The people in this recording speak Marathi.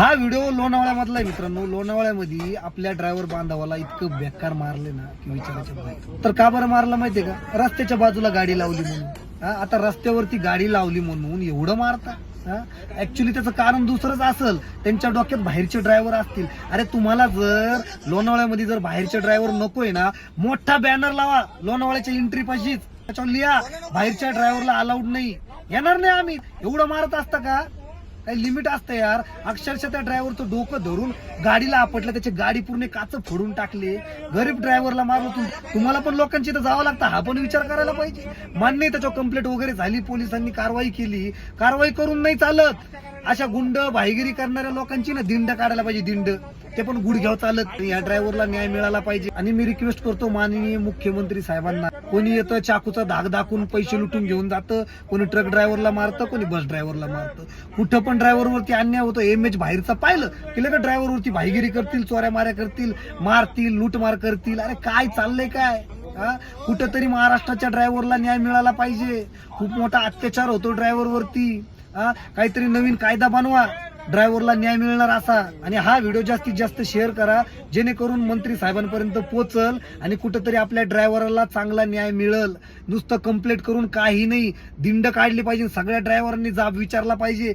हा व्हिडिओ लोणावळ्यामधला आहे मित्रांनो. लोणावळ्यामध्ये आपल्या ड्रायव्हर बांधवाला इतकं बेकार मारले ना की विचारायच्या बाहेर तर का बरं मारलं माहितीये का? रस्त्याच्या बाजूला गाडी लावली म्हणून. आता रस्त्यावरती गाडी लावली म्हणून एवढं मारता. ऍक्च्युली त्याचं कारण दुसरंच असेल त्यांच्या डोक्यात बाहेरचे ड्रायव्हर असतील. अरे तुम्हाला जर लोणावळ्यामध्ये जर बाहेरचे ड्रायव्हर नकोय ना मोठा बॅनर लावा. लोणावळ्याच्या एंट्री पाशीच. त्याच्यावर लिहा बाहेरच्या ड्रायव्हरला अलाउड नाही. येणार नाही आम्ही. एवढं मारत असता का? काही लिमिट असतं यार. अक्षरशः त्या ड्रायव्हरचं डोकं धरून गाडीला आपटलं त्याची गाडी पूर्ण काच फोडून टाकले. गरीब ड्रायव्हरला मारलं तुम तुम्हाला पण लोकांची इथं जावं लागतं हा पण विचार करायला पाहिजे. मान्य त्याच्यावर कंप्लेंट वगैरे झाली पोलिसांनी कारवाई केली. कारवाई करून नाही चालत. अशा गुंड भाईगिरी करणाऱ्या लोकांची ना दिंड काढायला पाहिजे दिंड. ते पण गुडघ्याव चालत या ड्रायव्हरला न्याय मिळाला पाहिजे. आणि मी रिक्वेस्ट करतो माननीय मुख्यमंत्री साहेबांना. कोणी येतं चाकूचा धाक दाखवून पैसे लुटून घेऊन जातं कोणी ट्रक ड्रायव्हरला मारतं कोणी बस ड्रायव्हरला मारतं. कुठं पण ड्रायव्हरवरती अन्याय होतो एम एच बाहेरचा पाहिलं की लगेच ड्रायव्हरवरती भाईगिरी करतील चोऱ्या माऱ्या करतील मारतील लूटमार करतील. अरे काय चाललंय काय? हा? कुठंतरी महाराष्ट्राच्या ड्रायव्हरला न्याय मिळाला पाहिजे. खूप मोठा अत्याचार होतो ड्रायव्हरवरती हा? काहीतरी नवीन कायदा बनवा. ड्रायव्हरला न्याय मिळणार असा. आणि हा व्हिडिओ जास्तीत जास्त शेअर करा. जेणेकरून मंत्री साहेबांपर्यंत पोचल आणि कुठंतरी आपल्या ड्रायव्हरला चांगला न्याय मिळेल. नुसतं कंप्लेंट करून काही नाही. दिंड काढली पाहिजे. सगळ्या ड्रायव्हरांनी जाब विचारला पाहिजे.